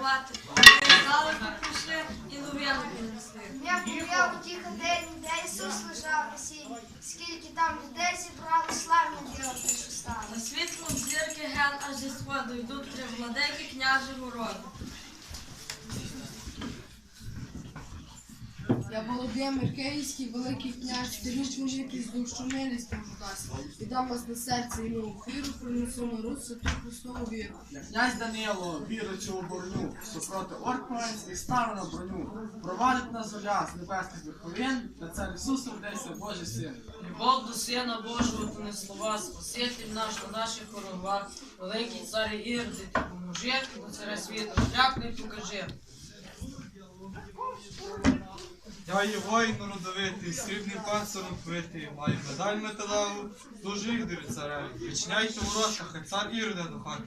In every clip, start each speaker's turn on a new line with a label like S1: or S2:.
S1: святкувати. Зали прийшли і новину принесли.
S2: Я був у тих, хатині, де Ісус лежав на сіні. Скільки там людей зібрали, славно діло що стало.
S1: На світлом зірки ген аж зі сходу йдуть три владики княжого роду.
S3: Я Володимир Київський, великий князь, старіч мужик із душу милість вам дасть. Віддам вас на серце і нову віру, принесу на Русь святу Христову віру.
S4: Князь Данило, віручи у борню, що проти Полонський став на броню. Провалить на зоря з небесних верховин, на цар Ісус родився Божий син.
S5: Любов до Сина Божого, то не слова, Спаситель наш на наших ворогах, великий цар Ір, ти поможи, до царя світу, шлях не покажи.
S6: Я є воїн родовитий, срібний панциром вбитий, маю медаль металеву, служу їх диві цареві. Відчиняйте ворота, хай цар Іроде до хати.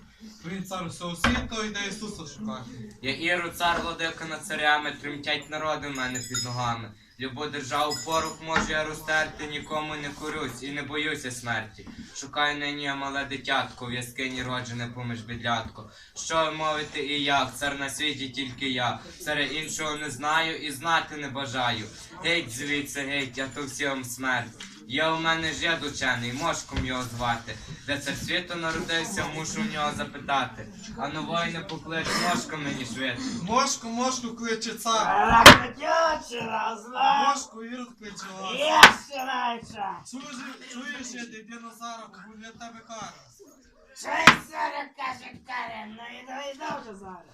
S6: Він цар усього світу, йде Ісуса шукати.
S7: Я Іру, цар владика над царями, тремтять народи в мене під ногами. Любу державу порох можу я розтерти, нікому не корюсь і не боюся смерті. Шукаю нині я мале дитятко, в яскині роджене поміж бідлятко. Що мовити і як, цар на світі тільки я. Серед іншого не знаю і знати не бажаю. Геть звідси, геть, а то всім смерть. Є у мене жид учений, мошком його звати. Де цар світу народився, мушу в нього запитати. А ну воїне поклич мошком мені швидко.
S6: Мошку, мошку кличе цар. Мошку Ірод кличе вас. Чужі, чуєш, я ти Назара, бо для тебе кара.
S8: Щось зараз каже Карен, ну і довідав вже зараз.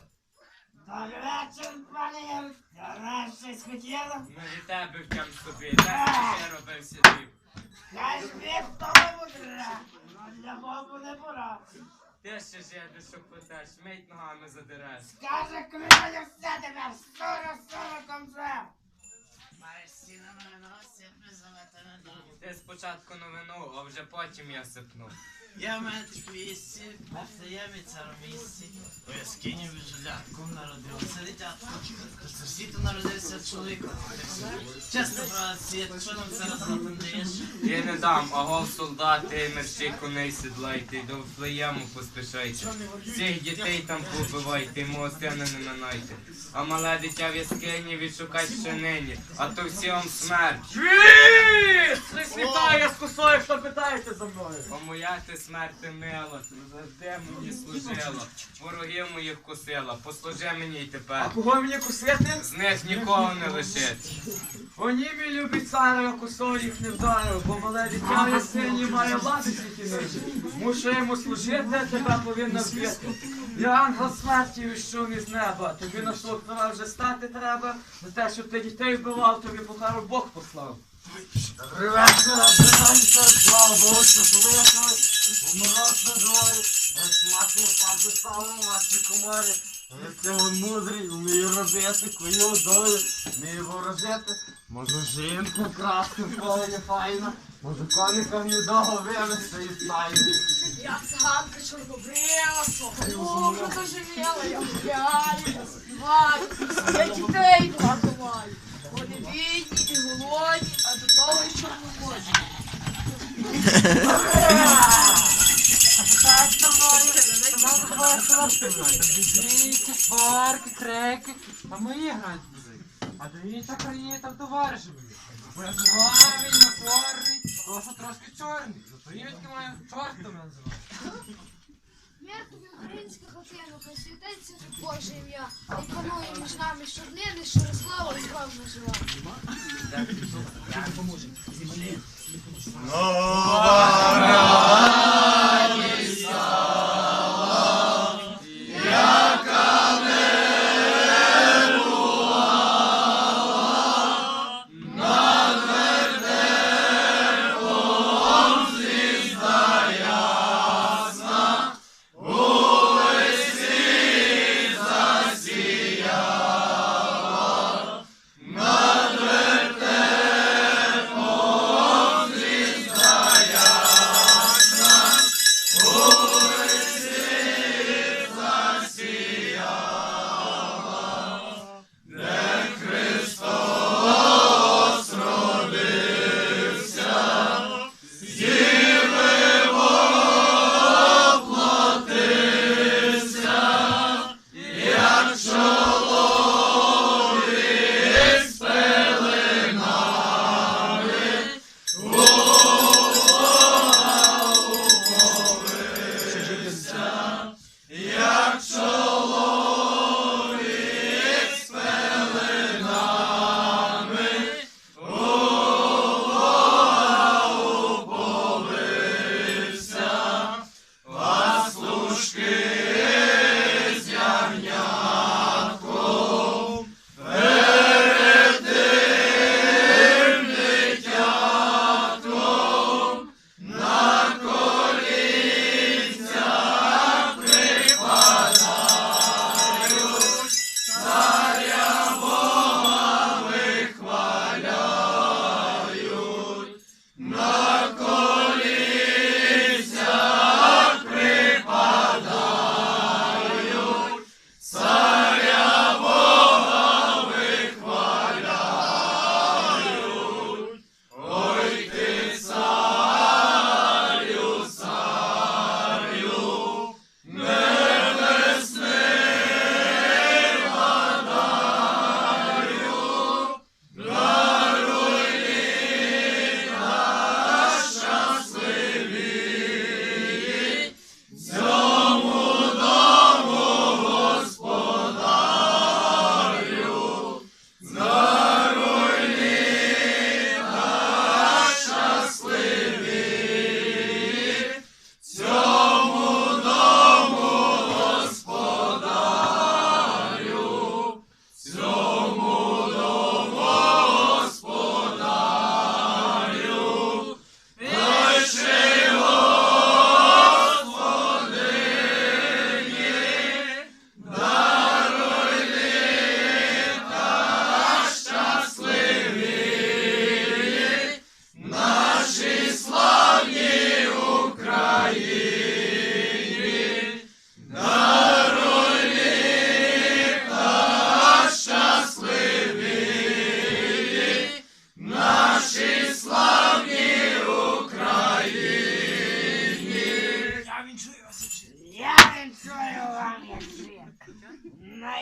S8: Добрий вечір, пане Яр. Я щось хотіла.
S7: Ну і тебе в тям собі, де ти робив сидів.
S8: Хай збіг тому дра. Ну для Богу не пора.
S7: Ти ще жиди, що плетеш, мить ногами задереш.
S8: Каже, я все тебе, скоро, скоро комзе.
S7: Ти спочатку новину, а вже потім я сипну.
S9: Я мене вісі, Вифлеємі царомісці, у яскині біжелятком народився дитятко. Світу народився чоловік. Чесно, брат, світ, що нам зараз не даєш?
S7: Я не дам, а гол солдати, мерщій коней сідлайте, до Вифлеєму поспішайте. Всіх дітей там побивайте, мого сина не минайте. А мале дитя в яскині відшукать ще нині, а то всім смерть.
S5: Світ! Ти світає з косою, хто питається за мною?
S7: О моя ти смерти мила, завжди мені служила, ворогів моїх косила, послужи мені й
S5: А кого мені кусити?
S7: З них нікого не лишить.
S5: О, ні, мій любий цар, я косою їх не вдарив, бо мале дитя в сині має влади тільки нижче. Мушу йому служити, тебе повинна вбити. Я ангел смерті вийшов із неба, тобі на пора вже стати треба, за те, що ти дітей вбивав, тобі покару Бог послав.
S9: Добрий вечір, слава Богу, що. Умирот на дворі, смати папи ставимо ваші комори. Це он мудрий, вмію робити, кою долю, вмію ворожити. може жінку красти в полі файно, можу коника недовго вивести і файно.
S1: Я циганка чорнобрила, муха доживіла, я гуляю, я співаю, я дітей маю. Вони бідні і голодні, а до того й чорномозі.
S5: Діти, парки, крики, а мої грають музики. А дивіться, країні там товариші мої. Бо я напорний, просто трошки чорний. То, що трошки чорний, то ім'ятки має
S2: чортом називати. Мертві українських океану посвятиться Боже ім'я. І панує між нами щоднини, що слава і славно жива. Я допоможу. Зі мене.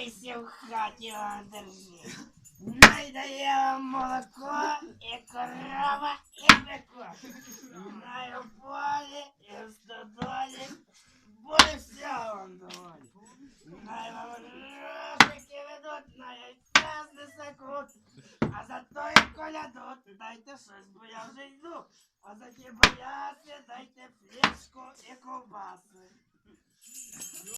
S8: Найся в хаті держи. Найдає молоко, і корова, і. Най у полі, і в стодолі, все вам доволі. Най вам рушики ведуть, на яйця знесе крут. А за той колядут, дайте щось, бо я вже йду. А за ті боя